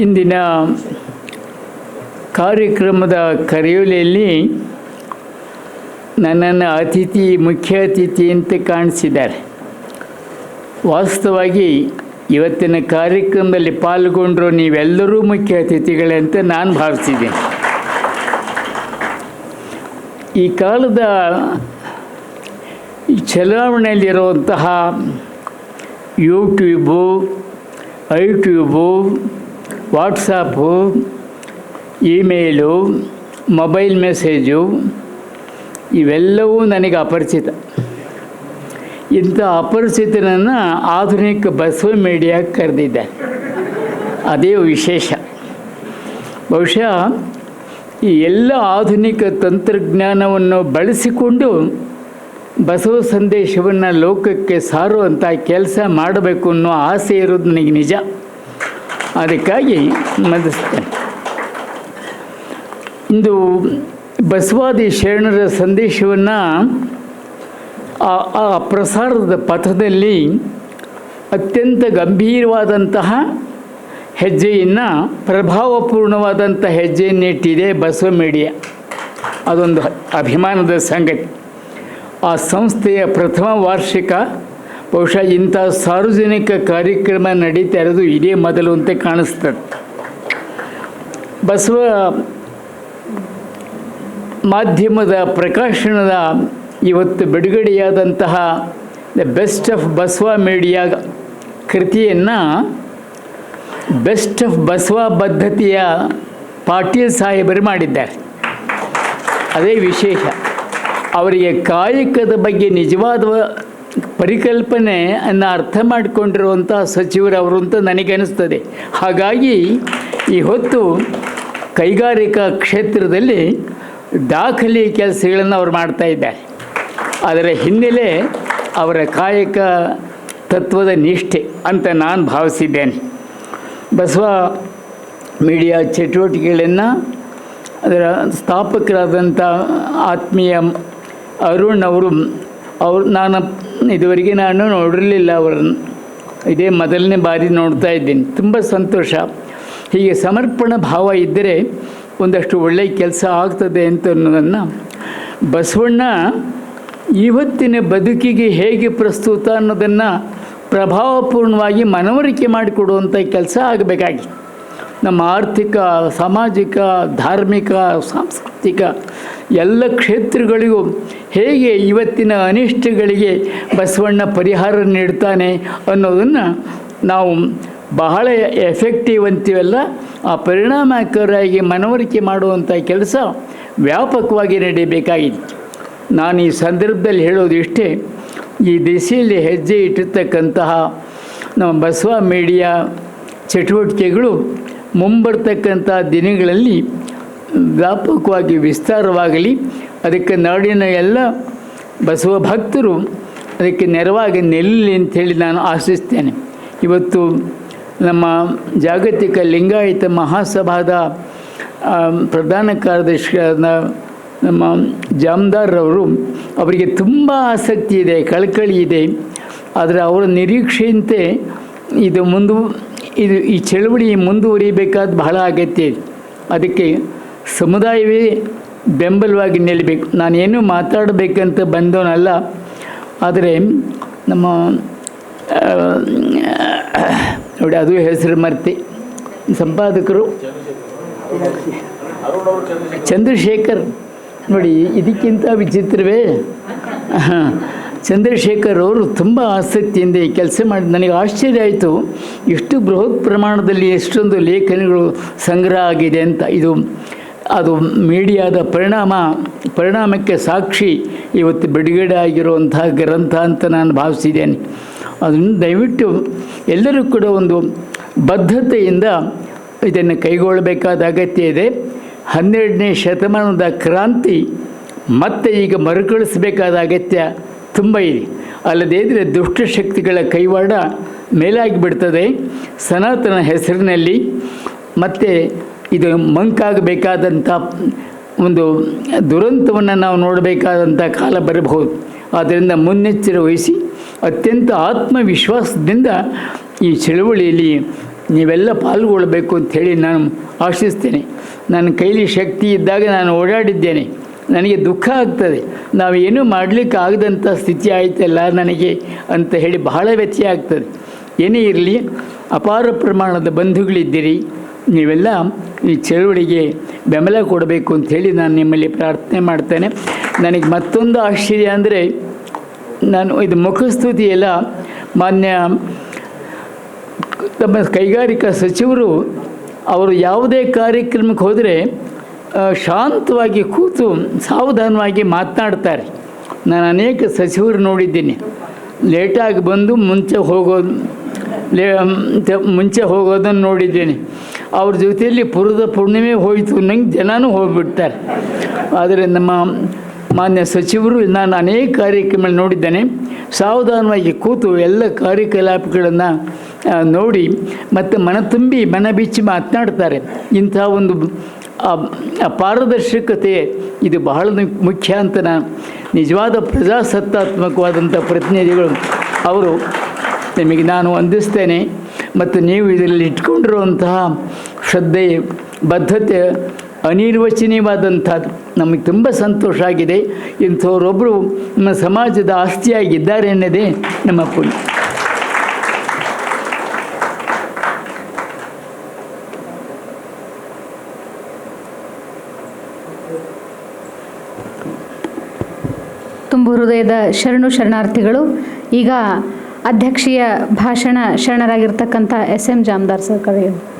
ಇಂದಿನ ಕಾರ್ಯಕ್ರಮದ ಕರೆಯೋಲೆಯಲ್ಲಿ ನನ್ನನ್ನು ಅತಿಥಿ, ಮುಖ್ಯ ಅತಿಥಿ ಅಂತ ಕಾಣಿಸಿದ್ದಾರೆ. ವಾಸ್ತವವಾಗಿ ಇವತ್ತಿನ ಕಾರ್ಯಕ್ರಮದಲ್ಲಿ ಪಾಲ್ಗೊಂಡರೂ ನೀವೆಲ್ಲರೂ ಮುಖ್ಯ ಅತಿಥಿಗಳೇ ಅಂತ ನಾನು ಭಾವಿಸಿದ್ದೀನಿ. ಈ ಕಾಲದ ಚಲಾವಣೆಯಲ್ಲಿರುವಂತಹ YouTube ಐಟ್ಯೂಬು WhatsApp email mobile message ಇವೆಲ್ಲವೂ ನನಗೆ ಅಪರಿಚಿತ. ಇಂಥ ಅಪರಿಚಿತನನ್ನು ಆಧುನಿಕ ಬಸವ ಮೀಡಿಯಾ ಕರೆದಿದ್ದೆ. ಅದೇ ವಿಶೇಷ. ಬಹುಶಃ ಈ ಎಲ್ಲ ಆಧುನಿಕ ತಂತ್ರಜ್ಞಾನವನ್ನು ಬಳಸಿಕೊಂಡು ಬಸವ ಸಂದೇಶವನ್ನು ಲೋಕಕ್ಕೆ ಸಾರುವಂಥ ಕೆಲಸ ಮಾಡಬೇಕು ಅನ್ನೋ ಆಸೆ ಇರೋದು ನನಗೆ ನಿಜ. ಅದಕ್ಕಾಗಿ ಮದಿಸ್ತೇನೆ ಇಂದು ಬಸವಾದಿ ಶರಣರ ಸಂದೇಶವನ್ನು ಆ ಪ್ರಸಾರದ ಪಥದಲ್ಲಿ ಅತ್ಯಂತ ಗಂಭೀರವಾದಂತಹ ಹೆಜ್ಜೆಯನ್ನು ಪ್ರಭಾವಪೂರ್ಣವಾದಂಥ ಹೆಜ್ಜೆಯನ್ನಿಟ್ಟಿದೆ ಬಸವ ಮೀಡಿಯಾ. ಅದೊಂದು ಅಭಿಮಾನದ ಸಂಗತಿ. ಆ ಸಂಸ್ಥೆಯ ಪ್ರಥಮ ವಾರ್ಷಿಕ, ಬಹುಶಃ ಇಂಥ ಸಾರ್ವಜನಿಕ ಕಾರ್ಯಕ್ರಮ ನಡೀತಾ ಇರೋದು ಇದೇ ಮೊದಲು ಅಂತ ಕಾಣಿಸ್ತದೆ. ಬಸವ ಮಾಧ್ಯಮದ ಪ್ರಕಾಶನದ ಇವತ್ತು ಬಿಡುಗಡೆಯಾದಂತಹ the best of Basava media ಕೃತಿಯನ್ನು ಬೆಸ್ಟ್ ಆಫ್ ಬಸವ ಬದ್ಧತೆಯ ಪಾಟೀಲ್ ಸಾಹೇಬರು ಮಾಡಿದ್ದಾರೆ. ಅದೇ ವಿಶೇಷ. ಅವರಿಗೆ ಕಾಯಕದ ಬಗ್ಗೆ ನಿಜವಾದ ಪರಿಕಲ್ಪನೆ ಅನ್ನು ಅರ್ಥ ಮಾಡಿಕೊಂಡಿರುವಂಥ ಸಚಿವರವರು ಅಂತ ನನಗನ್ನಿಸ್ತದೆ. ಹಾಗಾಗಿ ಈ ಹೊತ್ತು ಕೈಗಾರಿಕಾ ಕ್ಷೇತ್ರದಲ್ಲಿ ದಾಖಲೆ ಕೆಲಸಗಳನ್ನು ಅವರು ಮಾಡ್ತಾ ಇದ್ದಾರೆ. ಅದರ ಹಿನ್ನೆಲೆ ಅವರ ಕಾಯಕ ತತ್ವದ ನಿಷ್ಠೆ ಅಂತ ನಾನು ಭಾವಿಸಿದ್ದೇನೆ. ಬಸವ ಮೀಡಿಯಾ ಚಟುವಟಿಕೆಗಳನ್ನು ಅದರ ಸ್ಥಾಪಕರಾದಂಥ ಆತ್ಮೀಯ ಅರುಣ್ ಅವರು, ಅವ್ರು ನಾನು ಇದುವರೆಗೆ ನಾನು ನೋಡಿರಲಿಲ್ಲ ಅವರನ್ನು. ಇದೇ ಮೊದಲನೇ ಬಾರಿ ನೋಡ್ತಾ ಇದ್ದೀನಿ. ತುಂಬ ಸಂತೋಷ. ಹೀಗೆ ಸಮರ್ಪಣ ಭಾವ ಇದ್ದರೆ ಒಂದಷ್ಟು ಒಳ್ಳೆಯ ಕೆಲಸ ಆಗ್ತದೆ ಅಂತ ಅನ್ನೋದನ್ನು ಬಸವಣ್ಣ ಇವತ್ತಿನ ಬದುಕಿಗೆ ಹೇಗೆ ಪ್ರಸ್ತುತ ಅನ್ನೋದನ್ನು ಪ್ರಭಾವಪೂರ್ಣವಾಗಿ ಮನವರಿಕೆ ಮಾಡಿಕೊಡುವಂಥ ಕೆಲಸ ಆಗಬೇಕಾಗಿ. ನಮ್ಮ ಆರ್ಥಿಕ, ಸಾಮಾಜಿಕ, ಧಾರ್ಮಿಕ, ಸಾಂಸ್ಕೃತಿಕ ಎಲ್ಲ ಕ್ಷೇತ್ರಗಳಿಗೂ ಹೇಗೆ ಇವತ್ತಿನ ಅನಿಷ್ಟಗಳಿಗೆ ಬಸವಣ್ಣ ಪರಿಹಾರ ನೀಡ್ತಾನೆ ಅನ್ನೋದನ್ನು ನಾವು ಬಹಳ ಎಫೆಕ್ಟಿವ್ ಅಂತೀವಲ್ಲ ಆ ಪರಿಣಾಮಕಾರಿಯಾಗಿ ಮನವರಿಕೆ ಮಾಡುವಂಥ ಕೆಲಸ ವ್ಯಾಪಕವಾಗಿ ನಡೀಬೇಕಾಗಿದೆ. ನಾನು ಈ ಸಂದರ್ಭದಲ್ಲಿ ಹೇಳೋದು ಇಷ್ಟೇ, ಈ ದಿಸೆಯಲ್ಲಿ ಹೆಜ್ಜೆ ಇಟ್ಟಿರ್ತಕ್ಕಂತಹ ನಮ್ಮ ಬಸವ ಮೀಡಿಯಾ ಚಟುವಟಿಕೆಗಳು ಮುಂಬರ್ತಕ್ಕಂಥ ದಿನಗಳಲ್ಲಿ ವ್ಯಾಪಕವಾಗಿ ವಿಸ್ತಾರವಾಗಲಿ, ಅದಕ್ಕೆ ನಾಡಿನ ಎಲ್ಲ ಬಸವ ಭಕ್ತರು ಅದಕ್ಕೆ ನೆರವಾಗಿ ನಿಲ್ಲಲಿ ಅಂಥೇಳಿ ನಾನು ಆಶಿಸ್ತೇನೆ. ಇವತ್ತು ನಮ್ಮ ಜಾಗತಿಕ ಲಿಂಗಾಯತ ಮಹಾಸಭಾದ ಪ್ರಧಾನ ಕಾರ್ಯದರ್ಶಿಯಾದ ನಮ್ಮ ಜಾಮ್ದಾರ್ರವರು ಅವರಿಗೆ ತುಂಬ ಆಸಕ್ತಿ ಇದೆ, ಕಳಕಳಿ ಇದೆ. ಆದರೆ ಅವರ ನಿರೀಕ್ಷೆಯಂತೆ ಇದು ಮುಂದು, ಇದು ಈ ಚಳವಳಿ ಮುಂದುವರಿಬೇಕಾದ ಬಹಳ ಅಗತ್ಯ ಅದಕ್ಕೆ ಸಮುದಾಯವೇ ಬೆಂಬಲವಾಗಿ ನಿಲ್ಲಬೇಕು. ನಾನೇನು ಮಾತಾಡಬೇಕಂತ ಬಂದವನಲ್ಲ, ಆದರೆ ನಮ್ಮ ನೋಡಿ, ಅದು ಹೆಸರು ಮರ್ತಿ. ಸಂಪಾದಕರು ಚಂದ್ರಶೇಖರ್. ನೋಡಿ, ಇದಕ್ಕಿಂತ ವಿಚಿತ್ರವೇ ಚಂದ್ರಶೇಖರ್ ಅವರು ತುಂಬ ಆಸಕ್ತಿಯಿಂದ ಈ ಕೆಲಸ ಮಾಡಿ ನನಗೆ ಆಶ್ಚರ್ಯ ಆಯಿತು ಎಷ್ಟು ಬೃಹತ್ ಪ್ರಮಾಣದಲ್ಲಿ ಎಷ್ಟೊಂದು ಲೇಖನಗಳು ಸಂಗ್ರಹ ಆಗಿದೆ ಅಂತ. ಇದು ಅದು ಮೀಡಿಯಾದ ಪರಿಣಾಮ, ಪರಿಣಾಮಕ್ಕೆ ಸಾಕ್ಷಿ ಇವತ್ತು ಬಿಡುಗಡೆ ಆಗಿರುವಂಥ ಗ್ರಂಥ ಅಂತ ನಾನು ಭಾವಿಸಿದ್ದೇನೆ. ಅದನ್ನು ದಯವಿಟ್ಟು ಎಲ್ಲರೂ ಕೂಡ ಒಂದು ಬದ್ಧತೆಯಿಂದ ಇದನ್ನು ಕೈಗೊಳ್ಳಬೇಕಾದ ಅಗತ್ಯ ಇದೆ. ಹನ್ನೆರಡನೇ ಶತಮಾನದ ಕ್ರಾಂತಿ ಮತ್ತೆ ಈಗ ಮರುಕಳಿಸಬೇಕಾದ ಅಗತ್ಯ ತುಂಬ ಇದೆ. ಅಲ್ಲದೇ ಇದ್ದರೆ ದುಷ್ಟಶಕ್ತಿಗಳ ಕೈವಾಡ ಮೇಲಾಗಿ ಬಿಡ್ತದೆ. ಸನಾತನ ಹೆಸರಿನಲ್ಲಿ ಮತ್ತು ಇದು ಮಂಕಾಗಬೇಕಾದಂಥ ಒಂದು ದುರಂತವನ್ನು ನಾವು ನೋಡಬೇಕಾದಂಥ ಕಾಲ ಬರಬಹುದು. ಆದ್ದರಿಂದ ಮುನ್ನೆಚ್ಚರ ವಹಿಸಿ ಅತ್ಯಂತ ಆತ್ಮವಿಶ್ವಾಸದಿಂದ ಈ ಚಳುವಳಿಯಲ್ಲಿ ನೀವೆಲ್ಲ ಪಾಲ್ಗೊಳ್ಬೇಕು ಹೇಳಿ ನಾನು ಆಶಿಸ್ತೇನೆ. ನನ್ನ ಕೈಲಿ ಶಕ್ತಿ ಇದ್ದಾಗ ನಾನು ಓಡಾಡಿದ್ದೇನೆ. ನನಗೆ ದುಃಖ ಆಗ್ತದೆ. ಮಾಡಲಿಕ್ಕೆ ಆಗದಂಥ ಸ್ಥಿತಿ ಆಯಿತಲ್ಲ ನನಗೆ ಅಂತ ಹೇಳಿ ಬಹಳ ವ್ಯತ್ಯಯ ಆಗ್ತದೆ. ಏನೇ ಇರಲಿ, ಅಪಾರ ಪ್ರಮಾಣದ ಬಂಧುಗಳಿದ್ದೀರಿ. ನೀವೆಲ್ಲ ಈ ಚಳುವಳಿಗೆ ಬೆಂಬಲ ಕೊಡಬೇಕು ಅಂಥೇಳಿ ನಾನು ನಿಮ್ಮಲ್ಲಿ ಪ್ರಾರ್ಥನೆ ಮಾಡ್ತೇನೆ. ನನಗೆ ಮತ್ತೊಂದು ಆಶ್ಚರ್ಯ ಅಂದರೆ ನಾನು ಇದು ಮುಖಸ್ತುತಿ ಎಲ್ಲ ಮಾನ್ಯ ತಮ್ಮ ಕೈಗಾರಿಕಾ ಸಚಿವರು ಅವರು ಯಾವುದೇ ಕಾರ್ಯಕ್ರಮಕ್ಕೆ ಹೋದರೆ ಶಾಂತವಾಗಿ ಕೂತು ಸಾವಧಾನವಾಗಿ ಮಾತನಾಡ್ತಾರೆ. ನಾನು ಅನೇಕ ಸಚಿವರು ನೋಡಿದ್ದೀನಿ. ಲೇಟಾಗಿ ಬಂದು ಮುಂಚೆ ಹೋಗೋದು, ಲೇ ಮುಂಚೆ ಹೋಗೋದನ್ನು ನೋಡಿದ್ದೇನೆ. ಅವ್ರ ಜೊತೆಯಲ್ಲಿ ಪುರದ ಪೂರ್ಣಿಮೆ ಹೋಯಿತು ನಂಗೆ ಜನನೂ ಹೋಗ್ಬಿಡ್ತಾರೆ. ಆದರೆ ನಮ್ಮ ಮಾನ್ಯ ಸಚಿವರು ನಾನು ಅನೇಕ ಕಾರ್ಯಕ್ರಮ ನೋಡಿದ್ದೇನೆ. ಸಾವಧಾನವಾಗಿ ಕೂತು ಎಲ್ಲ ಕಾರ್ಯಕಲಾಪಗಳನ್ನು ನೋಡಿ ಮತ್ತು ಮನ ತುಂಬಿ ಮನ ಬಿಚ್ಚಿ ಮಾತನಾಡ್ತಾರೆ. ಇಂಥ ಒಂದು ಪಾರದರ್ಶಕತೆ ಇದು ಬಹಳ ಮುಖ್ಯ ಅಂತ ನಾನು ನಿಜವಾದ ಪ್ರಜಾಸತ್ತಾತ್ಮಕವಾದಂಥ ಪ್ರತಿನಿಧಿಗಳು ಅವರು ನಿಮಗೆ ನಾನು ವಂದಿಸ್ತೇನೆ. ಮತ್ತು ನೀವು ಇದರಲ್ಲಿ ಇಟ್ಕೊಂಡಿರುವಂತಹ ಶ್ರದ್ಧೆ, ಬದ್ಧತೆ, ಅನಿರ್ವಚನೀಯವಾದಂಥದ್ದು ನಮಗೆ ತುಂಬ ಸಂತೋಷ ಆಗಿದೆ. ಇಂಥವರೊಬ್ಬರು ನಮ್ಮ ಸಮಾಜದ ಆಸ್ತಿಯಾಗಿದ್ದಾರೆ ಅನ್ನೋದೇ ನಮ್ಮ ಪುಣ್ಯ. ತುಂಬು ಹೃದಯದ ಶರಣು ಶರಣಾರ್ಥಿಗಳು, ಈಗ ಅಧ್ಯಕ್ಷೀಯ ಭಾಷಣ ಶರಣರಾಗಿರ್ತಕ್ಕಂಥ ಎಸ್ ಎಂ ಜಾಮದಾರ್ ಸರ್ ಕರೆಯೋದು